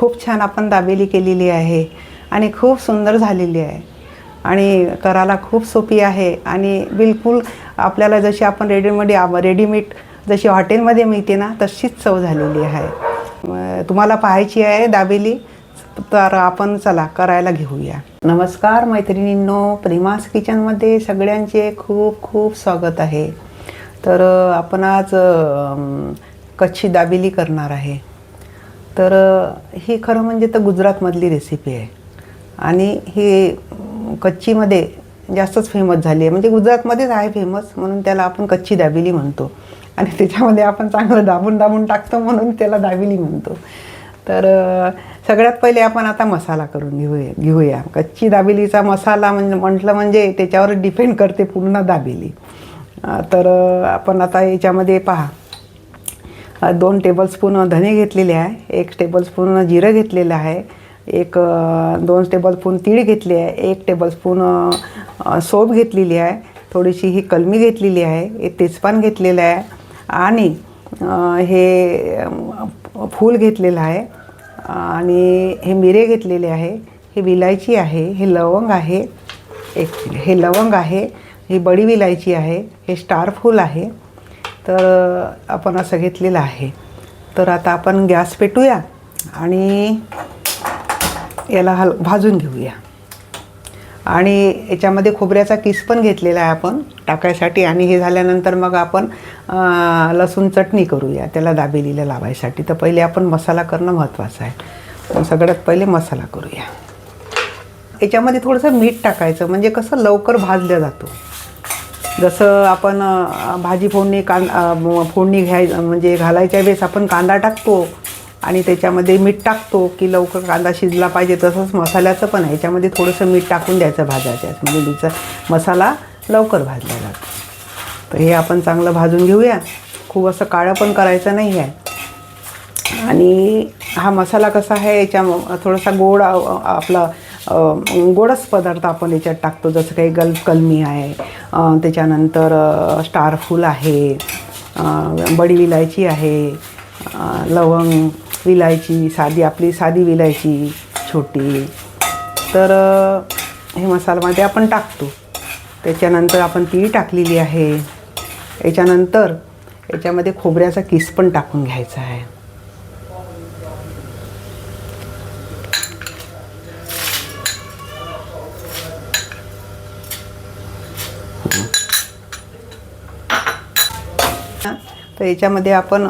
खूप छान आपण दाबेली केलेली आहे आणि खूप सुंदर झालेली आहे. आणि करायला खूप सोपी आहे आणि बिलकुल आपल्याला जशी आपण रेडीमेड रेडीमेड जशी हॉटेलमध्ये मिळते ना तशीच चव झालेली आहे. तुम्हाला पाहायची आहे दाबेली तर आपण चला करायला घेऊया. नमस्कार मैत्रिणींनो प्रेमास किचनमध्ये सगळ्यांचे खूप खूप स्वागत आहे. तर आपण आज अम, कच्ची दाबेली करणार आहे. तर ही खरं म्हणजे तर गुजरातमधली रेसिपी आहे. आणि ही कच्चीमध्ये जास्तच फेमस झाली आहे. म्हणजे गुजरातमध्येच आहे फेमस म्हणून त्याला आपण कच्ची दाबेली म्हणतो. आणि त्याच्यामध्ये आपण चांगलं दाबून दाबून टाकतो म्हणून त्याला दाबेली म्हणतो. तर सगळ्यात पहिले आपण आता मसाला करून घेऊया घेऊया. कच्ची दाबेलीचा मसाला म्हणजे म्हटलं म्हणजे त्याच्यावर डिपेंड करते पूर्ण दाबेली. तर आपण आता याच्यामध्ये पहा. दोन टेबलस्पून धने घेतलेले आहे एक टेबलस्पून जिरं घेतलेलं आहे एक दोन टेबलस्पून तीळ घेतली आहे एक टेबलस्पून सोप घेतलेली आहे थोडीशी ही कलमी घेतलेली आहे एक तेजपान घेतलेलं आहे आणि हे फूल घेतलेलं आहे आणि हे मिरे घेतलेले आहे हे विलायची आहे हे लवंग आहे एक हे लवंग आहे ही बडी विलायची आहे हे स्टार फूल आहे. तर आपण असं घेतलेलं आहे. तर आता आपण गॅस पेटूया आणि याला हल भाजून घेऊया. आणि याच्यामध्ये खोबऱ्याचा किस पण घेतलेला आहे आपण टाकायसाठी आणि हे झाल्यानंतर मग आपण लसूण चटणी करूया. त्याला दाबेलीला लावायसाठी. तर पहिले आपण मसाला करणं महत्त्वाचं आहे. सगळ्यात पहिले मसाला करूया. याच्यामध्ये थोडंसं मीठ टाकायचं. म्हणजे कसं लवकर भाजलं जातो. जसं आपण भाजी फोडणी कां फोडणी घ्याय म्हणजे घालायच्या वेळेस आपण कांदा टाकतो आणि त्याच्यामध्ये मीठ टाकतो की लवकर कांदा शिजला पाहिजे. तसंच मसाल्याचं पण आहे. याच्यामध्ये थोडंसं मीठ टाकून द्यायचं भाजायच्या म्हणजे तिचा मसाला लवकर भाजला जातो. तर हे आपण चांगलं भाजून घेऊया. खूप असं काळं पण करायचं नाही आहे. आणि हा मसाला कसा आहे याच्या थोडासा गोड आपला गोडस गोडच पदार्थ आपण याच्यात टाकतो जसं काही गल कलमी आहे त्याच्यानंतर स्टारफूल आहे बडी विलायची आहे लवंग विलायची साधी आपली साधी विलायची छोटी. तर हे मसालामध्ये आपण टाकतो. त्याच्यानंतर आपण ती टाकलेली आहे. याच्यानंतर याच्यामध्ये खोबऱ्याचा किस पण टाकून घ्यायचा आहे. तर याच्यामध्ये आपण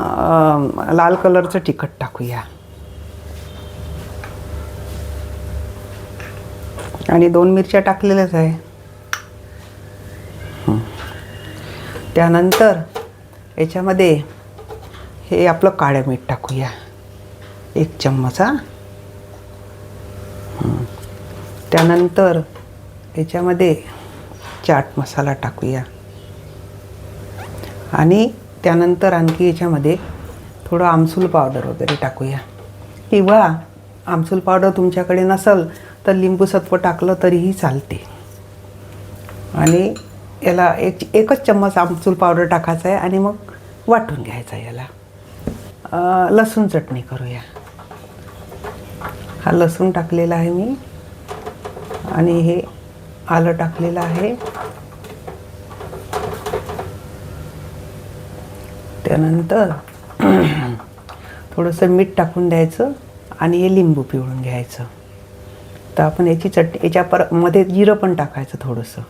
लाल कलरचं तिखट टाकूया. आणि दोन मिरच्या टाकलेल्याच आहे. त्यानंतर याच्यामध्ये हे आपलं काळं मीठ टाकूया. एक चम्मच हा. त्यानंतर याच्यामध्ये चाट मसाला टाकूया. आणि त्यानंतर आणखी याच्यामध्ये थोडं आमसूल पावडर वगैरे टाकूया. किंवा आमसूल पावडर तुमच्याकडे नसेल तर लिंबू सत्व टाकलं तरीही चालते. आणि याला एक एकच चम्मच आमसूल पावडर टाकायचा आहे आणि मग वाटून घ्यायचा याला. लसूण चटणी करूया. हा लसूण टाकलेला आहे मी. आणि हे आलं टाकलेलं आहे. त्यानंतर थोडंसं मीठ टाकून द्यायचं आणि हे लिंबू पिळून घ्यायचं. तर आपण याची चटणी याच्या परमध्ये जिरं पण टाकायचं थोडंसं.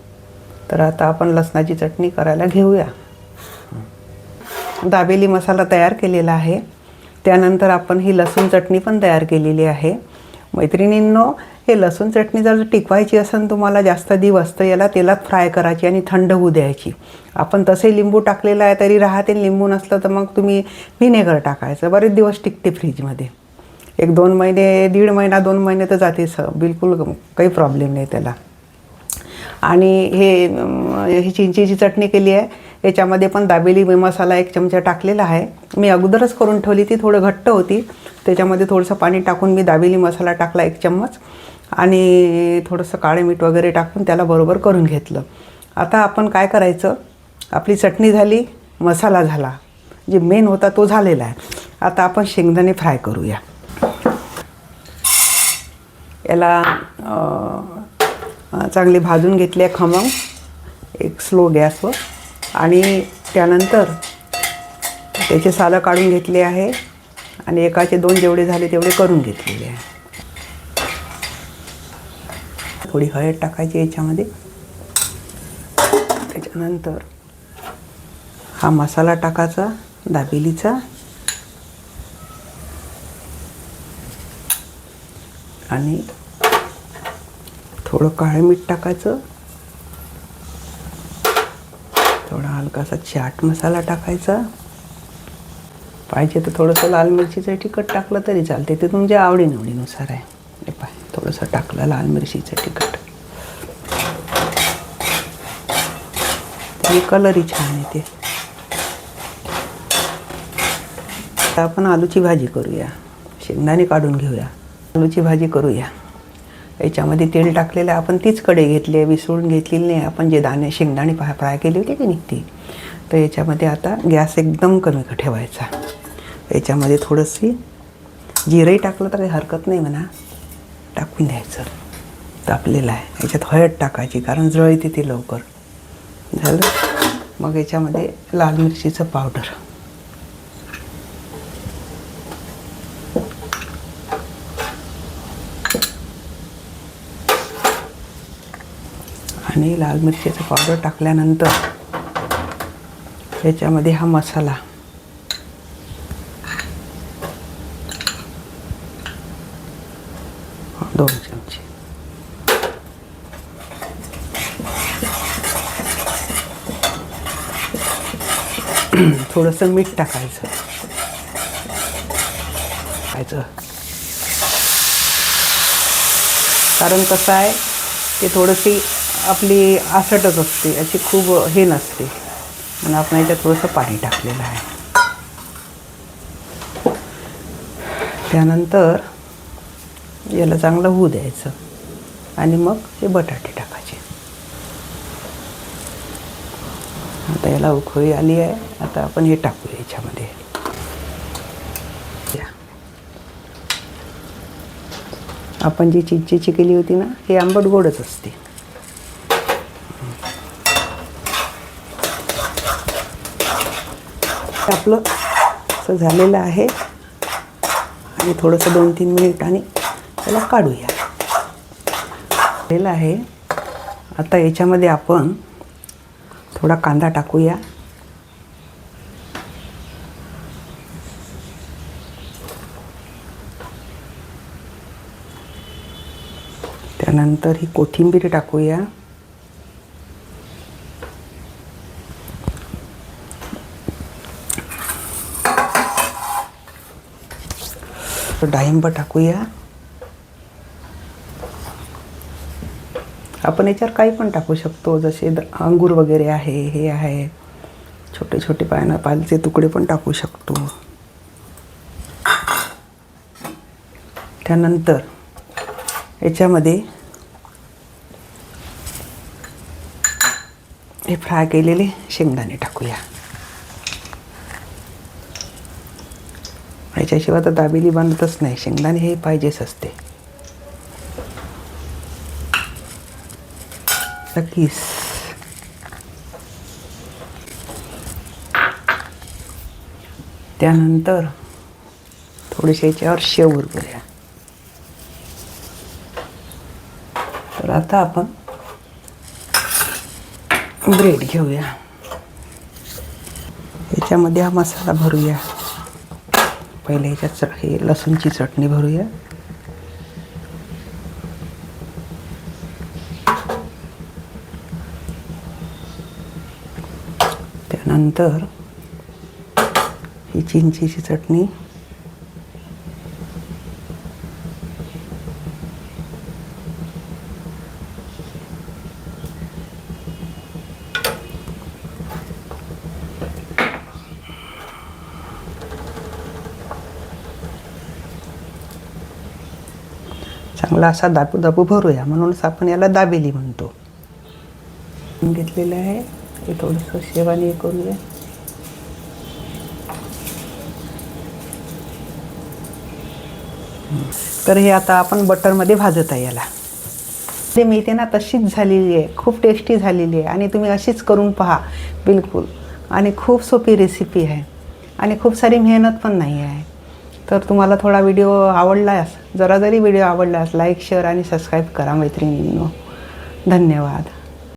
तर आता आपण लसणाची चटणी करायला घेऊया. दाबेली मसाला तयार केलेला आहे. त्यानंतर आपण ही लसूण चटणी पण तयार केलेली आहे. मैत्रिणींनो हे लसूण चटणी जर टिकवायची असेल तुम्हाला जास्त दिवस तर याला तेलात फ्राय करायची आणि थंड होऊ द्यायची. आपण तसे लिंबू टाकलेला आहे तरी राहते लिंबू नसलं तर मग तुम्ही व्हिनेगर टाकायचं. बरेच दिवस टिकते फ्रीजमध्ये एक दोन महिने दीड महिना दोन महिने तर जाते स बिलकुल काही प्रॉब्लेम नाही त्याला. आणि हे ही चिंचेची चटणी केली आहे. याच्यामध्ये पण दाबेली मसाला एक चमचा टाकलेला आहे. मी अगोदरच करून ठेवली ती थोडं घट्ट होती. त्याच्यामध्ये थोडंसं पाणी टाकून मी दाबेली मसाला टाकला एक चम्मच. आणि थोडंसं काळे मीठ वगैरे टाकून त्याला बरोबर करून घेतलं. आता आपण काय करायचं? आपली चटणी झाली मसाला झाला. जे मेन होता तो झालेला आहे. आता आपण शेंगदाणे फ्राय करूया. याला चांगले चांगली भाजून घेतली आहे खमंग. एक स्लो गॅसवर आणि त्यानंतर त्याचे सालं काढून घेतले आहे. आणि एकाचे दोन जेवढे झाले तेवढे करून घेतलेले आहे. थोडी हळद टाकायची याच्यामध्ये. त्याच्यानंतर हा मसाला टाकायचा दाबेलीचा. आणि थोडं काळं मीठ टाकायचं. थोडा हलकासा चाट मसाला टाकायचा. पाहिजे तर थोडंसं लाल मिरचीचं तिखट टाकलं तरी चालते ते तुमच्या आवडीनिवडीनुसार आहे. थोडंसं टाकलं लाल मिरचीचं तिखट. त्याने कलरही छान येते आता आपण आलूची भाजी करूया. शेंगदाणे काढून घेऊया. आलूची भाजी करूया. याच्यामध्ये तेल टाकलेलं आपण तीच कडे घेतली आहे विसळून घेतलेली नाही. आपण जे दाणे शेंगदाणे फ्राय फ्राय केली होती की निघती तर याच्यामध्ये आता गॅस एकदम कमी ठेवायचा. याच्यामध्ये थोडंशी जिरंही टाकलं तर काही हरकत नाही म्हणा. टाकून द्यायचं. तापलेलं आहे. याच्यात हळद टाकायची कारण जळते ते लवकर. झालं? मग याच्यामध्ये लाल मिरचीचं पावडर. आणि लाल मिरचीचं पावडर टाकल्यानंतर याच्यामध्ये हा मसाला दोन चमचे थोडंसं मीठ टाकायचं. टाकायचं कारण कसं आहे ते थोडीशी आपली आसटच असते अशी खूप हे नसते. म्हणून आपण याच्यात थोडंसं पाणी टाकलेलं आहे. त्यानंतर याला चांगलं होऊ द्यायचं. आणि मग हे बटाटे टाकायचे. आता याला उखळी आली आहे. आता आपण हे टाकूया याच्यामध्ये. या. आपण जी चिंचेची केली होती ना हे आंबट गोडच असते. आपलं असं झालेलं आहे. आणि थोडंसं दोन तीन मिनिट आणि त्याला काढूया. झालेलं आहे. आता याच्यामध्ये आपण थोडा कांदा टाकूया. त्यानंतर ही कोथिंबीर टाकूया. डाळिंब टाकूया. आपण याच्यावर काही पण टाकू शकतो जसे द- अंगूर वगैरे आहे हे आहे. छोटे छोटे पायनापालचे तुकडे पण टाकू शकतो. त्यानंतर याच्यामध्ये हे फ्राय केलेले शेंगदाणे टाकूया. याच्याशिवाय तर दाबेली बांधतच नाही. शेंगदाणे हे पाहिजेच असते. नक्कीच त्यानंतर थोडेसे याच्यावर शेव करूया तर आता आपण ब्रेड घेऊया. याच्यामध्ये हा मसाला भरूया. पहिले याच्यात चट हे लसूणची चटणी भरूया. त्यानंतर ही चिंचीची चटणी. चांगला असा दाबू दाबू भरूया म्हणूनच आपण याला दाबेली म्हणतो. घेतलेलं आहे. हे थोडंसं शेवाने हे करूया तर हे आता आपण बटरमध्ये भाजत आहे याला. ते मेथी ना तशीच झालेली आहे खूप टेस्टी झालेली आहे आणि तुम्ही अशीच करून पहा बिलकुल. आणि खूप सोपी रेसिपी आहे. आणि खूप सारी मेहनत पण नाही आहे. तर तुम्हाला थोडा व्हिडिओ आवडलास जरा जरी व्हिडिओ आवडलास लाईक शेअर आणि सबस्क्राईब करा मैत्रिणींनो. धन्यवाद.